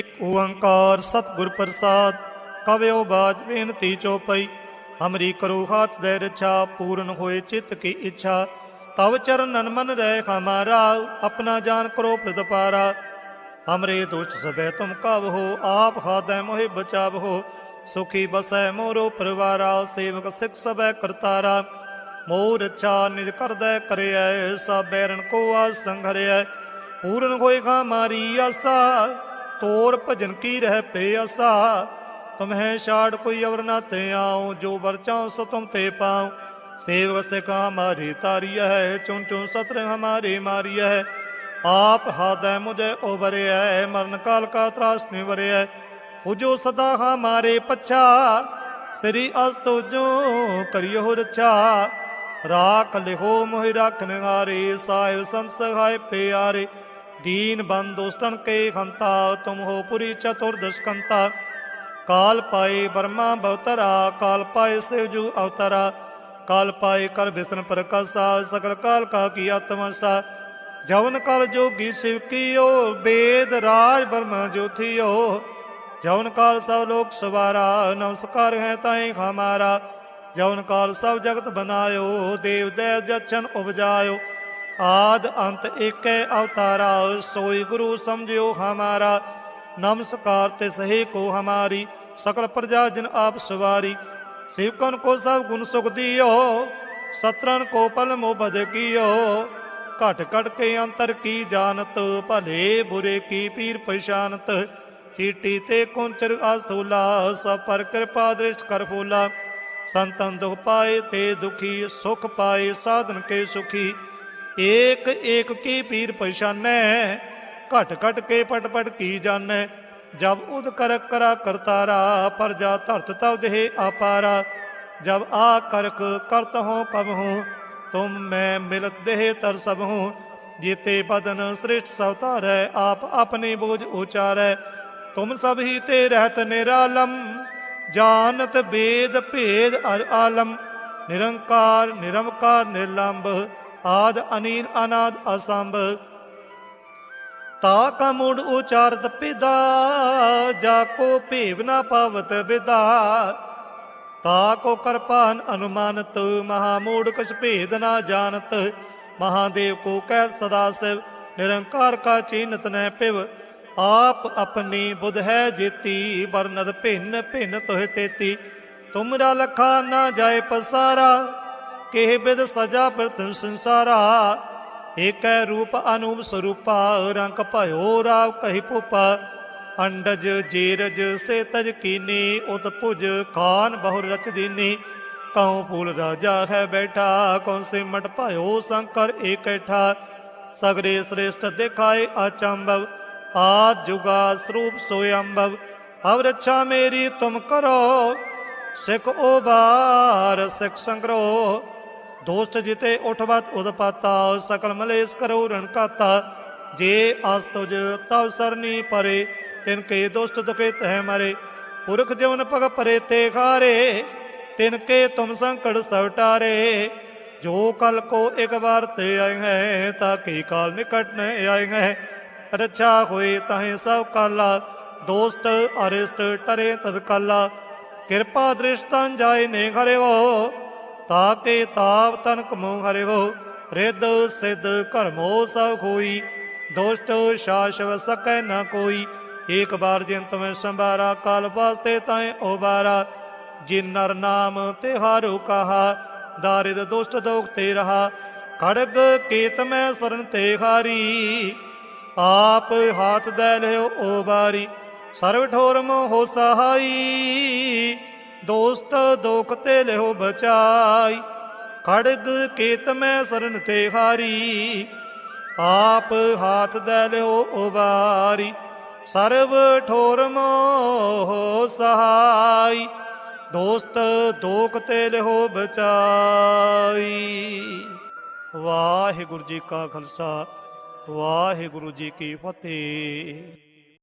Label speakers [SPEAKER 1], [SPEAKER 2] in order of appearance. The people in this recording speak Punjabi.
[SPEAKER 1] ਇਕ ਓੰਕਾਰ ਸਤਿਗੁਰ ਪ੍ਰਸਾਦ, ਕਵਿਓ ਬਾਜ ਬੇਨਤੀ ਚੋਪਈ ਹਮਰੀ ਕਰੋ ਹਾਥ ਦੇ ਰਛਾ, ਪੂਰਨ ਹੋਏ ਚਿੱਤ ਕੀ ਇੱਛਾ। ਤਵ ਚਰਨਨ ਮਨ ਰਹਿ ਹਮਾਰਾ, ਆਪਣਾ ਜਾਨ ਕਰੋ ਪ੍ਰਤਪਾਰਾ ਹਮਰੇ ਦੁਸ਼ਟ ਸਭੈ ਤੁਮ ਕਬ ਹੋ, ਆਪ ਹਾਦੈ ਮੋਹਿ ਬਚਾਵ ਹੋ। ਸੁਖੀ ਬਸੈ ਮੋਰੋ ਪਰਿਵਾਰਾ, ਸੇਵਕ ਸਿਖ ਸਭੈ ਕਰਤਾਰਾ। ਮੋਰ ਅੱਛਾ ਨਿਜ ਕਰਦੈ ਕਰਿਐ ਸਾ ਬੈਰਨ ਕੋ ਆ ਸੰਘਰਿਐ। ਪੂਰਨ ਹੋਏ ਖਾ ਮਾਰੀ ਆਸਾ ਤੋਰ ਭਜਨ ਕੀ ਰਹਿ ਪੇ ਆਸਾ ਤੁਮਹਿ ਛਾੜ ਕੋਈ ਅਵਰ ਨਾ ਤੇ ਆਉ, ਜੋ ਵਰ ਸੋ ਤੁਮ ਤੇ ਪਾਉ। ਸੇਵਕ ਸਿਖਾ ਹਮਾਰੀ ਤਾਰੀ ਹੈ ਚੁਨ ਚੁਨ ਸਤਰ ਹਮਾਰੀ ਮਾਰੀ ਹੈ। ਆਪ ਹਾਦੈ ਮੁਝੇ ਉਬਰਿਐ ਮਰਨ ਕਾਲ ਕਾ ਤਰਾਸ ਨਿਵਰਿਐ। ਉਜੋ ਸਦਾ ਹਮਾਰੇ ਪਛਾ, ਸ੍ਰੀ ਅਸਤੁ ਜੋ ਕਰਿਓ ਰਛਾ। ਰਾਖ ਲਿਹੋ ਮੋਹਿ ਰਾਖਨ ਹਾਰੇ, ਸਾਹਿਬ ਸੰਤ ਸਹਾਇ ਪਿਆਰੇ। ਦੀਨ ਬੰਦੋਸਤਨ ਕੇ ਖੰਤਾ, ਤੁਮ ਹੋ ਪੁਰੀ ਚਤੁਰਦਸ਼ ਕੰਤਾ ਕਾਲ ਪਾਏ ਬਰਮਾ ਬਵਤਰਾ, ਕਾਲ ਪਾਏ ਸਿਵਜੂ ਅਵਤਰਾ। ਕਾਲ ਪਾਏ ਕਰ ਵਿਸ਼ਨ ਪ੍ਰਕਾਸ਼ਾ ਸਕਲ ਕਾਲ ਕਾ ਕੀ ਆਤਮਸਾ। ਜਵਨ ਕਰ ਜੋਗੀ ਸਿਵ ਕੀਓ ਵੇਦ ਰਾਜ ਬਰਮਾ ਜੋਥੀਓ ਜਵਨ ਕਾਲ ਸਭ ਲੋਕ ਸਵਾਰਾ, ਨਮਸਕਾਰ ਹੈ ਤਾਈ ਹਮਾਰਾ ਜਵਨ ਕਾਲ ਸਭ ਜਗਤ ਬਨਾਇਓ, ਦੇਵ ਦੇਵ ਜਛਨ ਉਪਜਾਇਓ। ਆਦ ਅੰਤ ਏਕੈ ਅਵਤਾਰਾ, ਸੋਈ ਗੁਰੂ ਸਮਝਿਓ ਹਮਾਰਾ। ਨਮਸਕਾਰ ਤੇ ਸਹੀ ਕੋ ਹਮਾਰੀ, ਸਕਲ ਪ੍ਰਜਾ ਜਿਨ ਆਪ ਸਵਾਰੀ। ਸੇਵਕਨ ਕੋ ਸਭ ਗੁਣ ਸੁਖ ਦਿਓ ਸਤਰਨ ਕੋ ਪਲ ਮੋ ਬਦ ਕੀਓ। ਘਟ ਘਟ ਕੇ ਅੰਤਰ ਕੀ ਜਾਣਤ, ਭਲੇ ਬੁਰੇ ਕੀ ਪੀਰ ਪਛਾਨਤ। ਚੀਟੀ ਤੇ ਕੁੰਚਰ ਅਸਥੂਲਾ ਸਭ ਪਰ ਕਿਰਪਾ ਦ੍ਰਿਸ਼ਟ ਕਰ ਫੂਲਾ। ਸੰਤਨ ਦੁਖ ਪਾਏ ਤੇ ਦੁਖੀ, ਸੁਖ ਪਾਏ ਸਾਧਨ ਕੇ ਸੁਖੀ। ਏਕ ਏਕ ਕੀ ਪੀਰ ਪਛਾਨੈ, ਘਟ ਘਟ ਕੇ ਪਟ ਪਟ ਕੀ ਜਾਣੈ। ਜਬ ਉਦ ਕਰ ਕਰਾ ਕਰਤਾਰਾ ਪਰਜਾ ਧਰਤ ਤਵ ਦੇਹ ਆਪਾਰਾ। ਜਬ ਆ ਕਰਕ ਕਰਤ ਹੋ ਕਬ ਹੂੰ ਤੁਮ ਮੈਂ ਮਿਲਤ ਦੇਹ ਤਰ ਸਭ ਹੂੰ ਜੀਤੇ ਬਦਨ ਸ੍ਰਿਸ਼ਟ ਸਵਤਾਰੈ ਆਪ ਆਪਣੀ ਬੋਝ ਉਚਾਰੈ। ਤੁਮ ਸਭ ਹੀ ਤੇ ਰਹਿਤ ਨਿਰਾਲਮ ਜਾਨਤ ਬੇਦ ਭੇਦ ਅਰ ਆਲਮ। ਨਿਰੰਕਾਰ ਨਿਰਮਕਾਰ ਨਿਰਲੰਭ ਆਦ ਅਨੀਨ ਅਨਾਦ ਅਸੰਭ। ਤਾ ਕਾ ਮੂੜ ਉਚਾਰਤ ਪਿਦਾ, ਜਾ ਕੋ ਭੇਵ ਨਾ ਪਾਵਤ ਵਿਦਾ। ਤਾ ਕੋ ਕਰਪਾਨ ਅਨੁਮਾਨਤ, ਮਹਾ ਮੂੜ ਕਛ ਭੇਦ ਨਾ ਜਾਣਤ। ਮਹਾਦੇਵ ਕੋ ਕਹਿ ਸਦਾ ਸਿਵ, ਨਿਰੰਕਾਰ ਕਾ ਚੀਨਤ ਨਹਿ ਪਿਵ। ਆਪ ਆਪਣੀ ਬੁਧ ਹੈ ਜੇਤੀ, ਵਰਨਦ ਭਿੰਨ ਭਿੰਨ ਤੋਹਿ ਤੇਤੀ। ਤੁਮਰਾ ਲਖਾ ਨਾ ਜਾਏ ਪਸਾਰਾ ਕਿਹ ਬਿਦ ਸਜਾ ਪ੍ਰਤਿ ਸੰਸਾਰਾ, ਏਕੈ ਰੂਪ ਅਨੂਪ ਸਰੂਪਾ, ਰੰਗ ਭਇਓ ਰਾਵ ਕਹੀ ਪੁਪਾ ਅੰਡਜ, ਜੀਰਜ ਸੇ ਤਜ ਕੀਨੀ ਉਤ ਭੁਜ, ਖਾਨ ਬਹੁ ਰਚ ਦੀਨੀ। ਕਉ ਫੂਲ ਰਾਜਾ ਹੈ ਬੈਠਾ, ਕਉ ਸਿਮਟ ਭਇਓ ਸੰਕਰ ਏਕੈਠਾ। ਸਗਰੇ ਸ੍ਰੇਸ਼ਟ ਦਿਖਾਏ ਅਚੰਭਵ, ਆਦ ਜੁਗਾ ਸਰੂਪ ਸੋਯੰਭਵ। ਹਵ ਰੱਛਾ ਮੇਰੀ ਤੁਮ ਕਰੋ, ਸਿਖ ਉਬਾਰ ਸਿਖ ਸੰਗਰੋ। ਦੋਸਤ ਜਿਤੇ ਉਠਵਤ ਉਦਪਾਤਾ, ਸਕਲ ਮਲੇਸ ਕਰੋ ਰਣ ਜੇ ਅਸ ਤੁਜ ਤਵ ਸਰਨੀ ਪਰੇ, ਤਿਨ ਕੇ ਦੋਸਤ ਤੁਕੇ ਤਹਿ ਮਰੇ। ਪੁਰਖ ਜਵਨ ਪਗ ਪਰੇ ਤੇ ਖਾਰੇ, ਤਿਨ ਕੇ ਤੁਮ ਸੰਕਟ ਸਵਟਾਰੇ ਜੋ ਕਲ ਕੋ ਇੱਕ ਵਾਰ ਤੇ ਆਏ ਹੈ, ਤਾਂ ਕੀ ਕਾਲ ਨਿਕਟ ਨ ਆਏ ਹੈ। ਰੱਛਾ ਹੋਏ ਤਾਹੇ ਸਭ ਕਾਲਾ, ਦੋਸਤ ਅਰਿਸ਼ਟ ਟਰੇ ਤਦ ਕਾਲਾ। ਕਿਰਪਾ ਦ੍ਰਿਸ਼ਤਨ ਜਾਏ ਨੇ ਘਰਿਓ ਤਾਕੇ ਤਾਪ ਤਨ ਕਮੋ ਹਰਿਓ ਰਿੱਧ ਸਿੱਧ ਕਰਮੋ ਸਭ ਕੋਈ ਦੋਸਤ ਸ਼ਾਸ਼ਵ ਸਕੈ ਨਾ ਕੋਈ, ਏਕ ਬਾਰ ਜਿਨ ਤੁਮੈ ਸੰਭਾਰਾ, ਕਾਲ ਵਾਸਤੇ ਤਾਏ ਉਬਾਰਾ। ਜਿਨ ਨਰ ਨਾਮ ਤਿਹਾਰੋ ਕਹਾ, ਦਾਰਿਦ ਦੁਸ਼ਟ ਦੋਖ ਤੇ ਰਹਾ। ਖੜਗ ਕੀਤ ਮੈਂ ਸਰਨ ਤੇ ਹਾਰੀ, ਆਪ ਹਾਥ ਦੇ ਲਿਓ ਉਬਾਰੀ ਸਰਵ ਠੋਰ ਹੋ ਸਹਾਈ ਦੋਸਤ ਦੋਖ ਤੇ ਲਿਓ ਬਚਾਈ। ਖੜਗ ਕੀਤ ਮੈਂ ਸਰਨ ਤੇ ਹਾਰੀ। ਆਪ ਹਾਥ ਦੇ ਲਿਓ ਉਬਾਰੀ। ਸਰਵ ਠੋਰ ਮੋਹ ਸਹਾਈ। ਦੋਸਤ ਦੋਖ ਤੇ ਲਿਓ ਬਚਾਈ। ਵਾਹਿਗੁਰੂ ਜੀ ਕਾ ਖਾਲਸਾ, ਵਾਹਿਗੁਰੂ ਜੀ ਕੀ ਫਤਿਹ।